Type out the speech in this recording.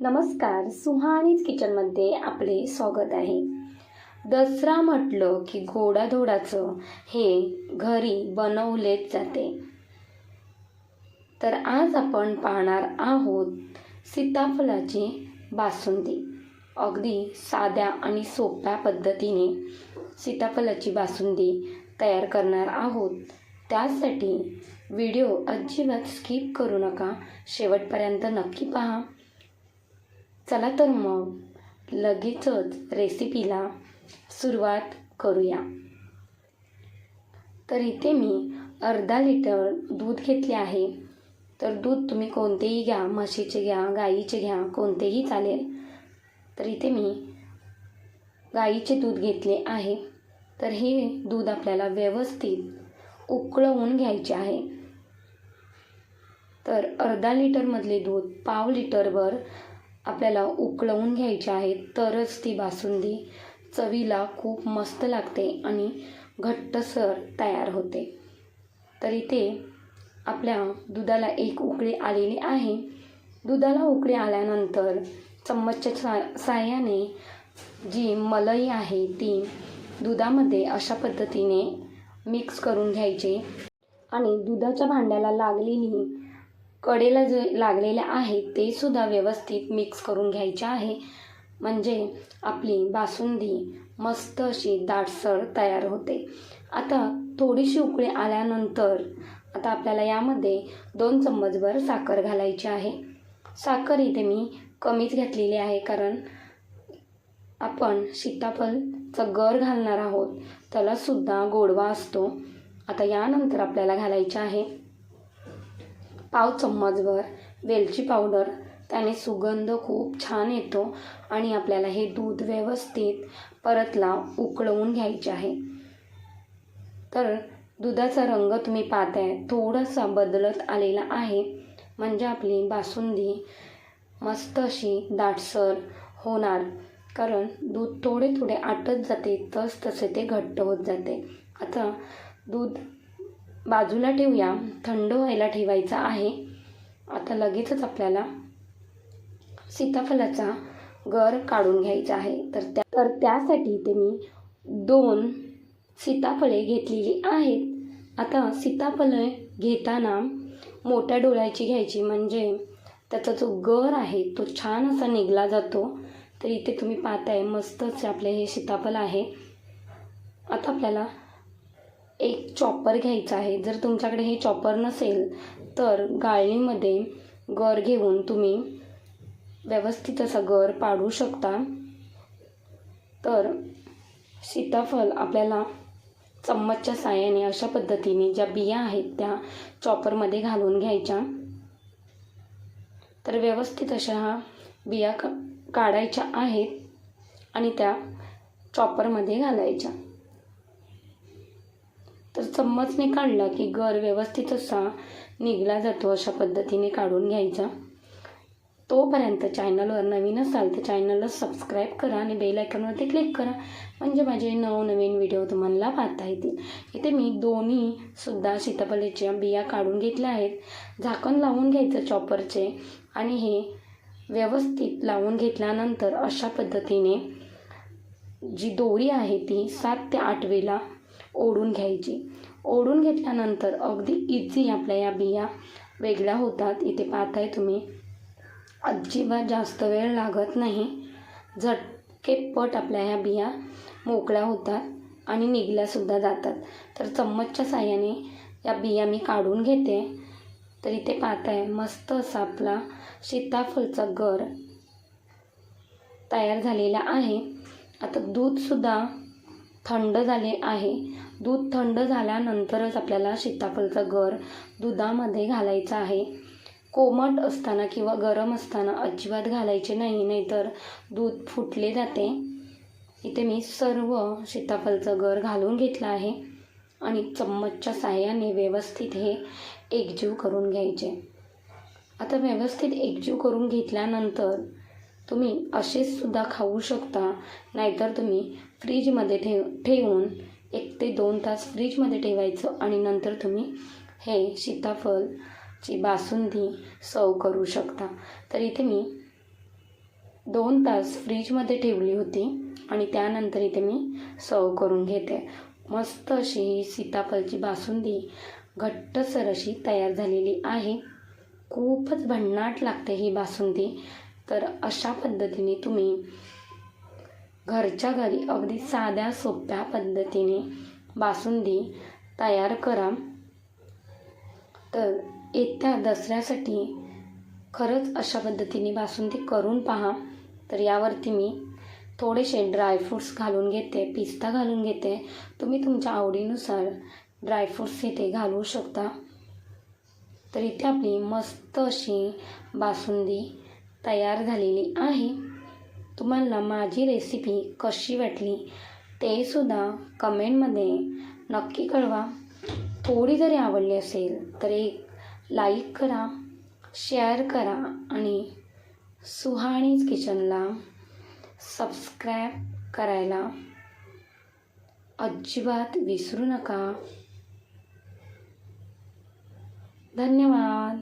नमस्कार सुहाणीच किचनमध्ये आपले स्वागत आहे. दसरा म्हटलं की गोडाधोडाचं हे घरी बनवलेच जाते. तर आज आपण पाहणार आहोत सीताफळाची बासुंदी. अगदी साध्या आणि सोप्या पद्धतीने सीताफळाची बासुंदी तयार करणार आहोत. त्यासाठी व्हिडिओ अजिबात स्किप करू नका. शेवटपर्यंत नक्की पहा. चला तर मग लगेचच रेसिपीला सुरुवात करूया. तर इथे मी अर्धा लिटर दूध घेतले आहे. तर दूध तुम्ही कोणतेही घ्या म्हशीचे घ्या गाईचे घ्या कोणतेही चालेल. तर इथे मी गाईचे दूध घेतले आहे. तर हे दूध आपल्याला व्यवस्थित उकळवून घ्यायचे आहे. तर अर्धा लिटरमधले दूध पाव लिटरवर आपल्याला उकळवून घ्यायचे आहे तरच ती बासुंदी चवीला खूप मस्त लागते आणि घट्टसर तयार होते. तर इथे आपल्या दुधाला एक उकळी आलेली आहे. दुधाला उकळी आल्यानंतर चम्मचच्या सा साह्याने जी मलई आहे ती दुधामध्ये अशा पद्धतीने मिक्स करून घ्यायचे. आणि दुधाच्या भांड्याला लागलेली कडेला जे लागलेले आहे ते सुद्धा व्यवस्थित मिक्स करून घ्यायचे आहे. म्हणजे आपली बासुंदी मस्त अशी दाटसर तयार होते. आता थोडीशी उकळी आल्यानंतर आता आपल्याला यामध्ये दोन चम्मचभर साखर घालायची आहे. साखर इथे मी कमीच घेतलेली आहे कारण आपण सीताफळचं गर घालणार आहोत त्यालासुद्धा गोडवा असतो. आता यानंतर आपल्याला घालायचे आहे पाव चम्मचभर वेलची पावडर. त्याने सुगंध खूप छान येतो आणि आपल्याला हे दूध व्यवस्थित परतला उकळवून घ्यायचे आहे. तर दुधाचा रंग तुम्ही पाहताय थोडासा बदलत आलेला आहे. म्हणजे आपली बासुंदी मस्त अशी दाटसर होणार. कारण दूध थोडे थोडे आटत जाते तस तसे ते घट्ट होत जाते. आता दूध बाजूला ठेवूया. थंड व्हायला ठेवायचं आहे. आता लगेचच आपल्याला सीताफळाचा गर काढून घ्यायचा आहे. तर त्या तर त्यासाठी ते मी दोन सीताफळे घेतलेली आहेत. आता सीताफळे घेताना मोठ्या डोळ्याची घ्यायची म्हणजे त्याचा जो गर आहे तो छान असा निघला जातो. तर इथे तुम्ही पाहताय मस्तच आपले हे सीताफळ आहे. आता आपल्याला एक चॉपर घ्यायचा आहे. जर तुमच्याकडे हे चॉपर नसेल तर गाळणीमध्ये गर घेऊन तुम्ही व्यवस्थित असा गर पाडू शकता. तर सीताफळ आपल्याला चम्मचच्या साह्याने अशा पद्धतीने ज्या बिया आहेत त्या चॉपरमध्ये घालून घ्यायच्या. तर व्यवस्थित अशा हा बिया का काढायच्या आहेत आणि त्या चॉपरमध्ये घालायच्या. तर चम्मचने काढला की गर व्यवस्थित असा निघला जातो अशा पद्धतीने काढून घ्यायचा. तोपर्यंत चॅनलवर नवीन असाल तर चॅनलला सबस्क्राईब करा आणि बेल आयकॉनवरती क्लिक करा. म्हणजे माझे नवनवीन व्हिडिओ तुम्हाला पाहता येतील. इथे मी दोन्हीसुद्धा सीताफलीच्या बिया काढून घेतल्या आहेत. झाकण लावून घ्यायचं चॉपरचे आणि हे व्यवस्थित लावून घेतल्यानंतर अशा पद्धतीने जी दोरी आहे ती सात ते आठवेला ओढून घ्यायची. ओढून घेतल्यानंतर अगदी इझी आपल्या या बिया वेगळ्या होतात. इथे पाहताय तुम्ही. अजिबात जास्त वेळ लागत नाही. झटकेपट आपल्या ह्या बिया मोकळ्या होतात आणि निघल्यासुद्धा जातात. तर चम्मचच्या साह्याने या बिया मी काढून घेते. तर इथे पाहताय मस्त असा आपला सीताफळचा गर तयार झालेला आहे. आता दूधसुद्धा थंड झाले आहे. दूध थंड झाल्यानंतरच आपल्याला सीताफळचा गर दुधामध्ये घालायचा आहे. कोमट असताना किंवा गरम असताना अजिबात घालायचे नाही नाहीतर दूध फुटले जाते. इथे मी सर्व सीताफळचं गर घालून घेतलं आहे आणि चम्मचच्या साह्याने व्यवस्थित हे एकजीव करून घ्यायचे. आता व्यवस्थित एकजीव करून घेतल्यानंतर तुम्ही असेच सुद्धा खाऊ शकता नाहीतर तुम्ही फ्रीजमध्ये ठेव ठेवून एक ते दोन तास फ्रीजमध्ये ठेवायचं आणि नंतर तुम्ही हे सीताफळची बासुंदी सर्व करू शकता. तर इथे मी दोन तास फ्रीजमध्ये ठेवली होती आणि त्यानंतर इथे मी सर्व करून घेते. मस्त अशी ही सीताफळची बासुंदी घट्टसर अशी तयार झालेली आहे. खूपच भन्नाट लागते ही बासुंदी. तर अशा पद्धतीने तुम्ही घरच्या घरी अगदी साध्या सोप्या पद्धतीने बासुंदी तयार करा. तर येत्या दसऱ्यासाठी खरंच अशा पद्धतीने बासुंदी करून पहा. तर यावरती मी थोडेसे ड्रायफ्रूट्स घालून घेते पिस्ता घालून घेते. तुम्ही तुमच्या आवडीनुसार ड्रायफ्रूट्स इथे घालू शकता. तर इथे आपली मस्त अशी बासुंदी तयार झालेली आहे. तुम्हाला माझी रेसिपी कशी वाटली ते सुद्धा कमेंटमध्ये नक्की कळवा. थोडी जरी आवडली असेल तर एक लाईक करा शेअर करा आणि सुहाणीज किचनला सबस्क्राईब करायला अजिबात विसरू नका. धन्यवाद.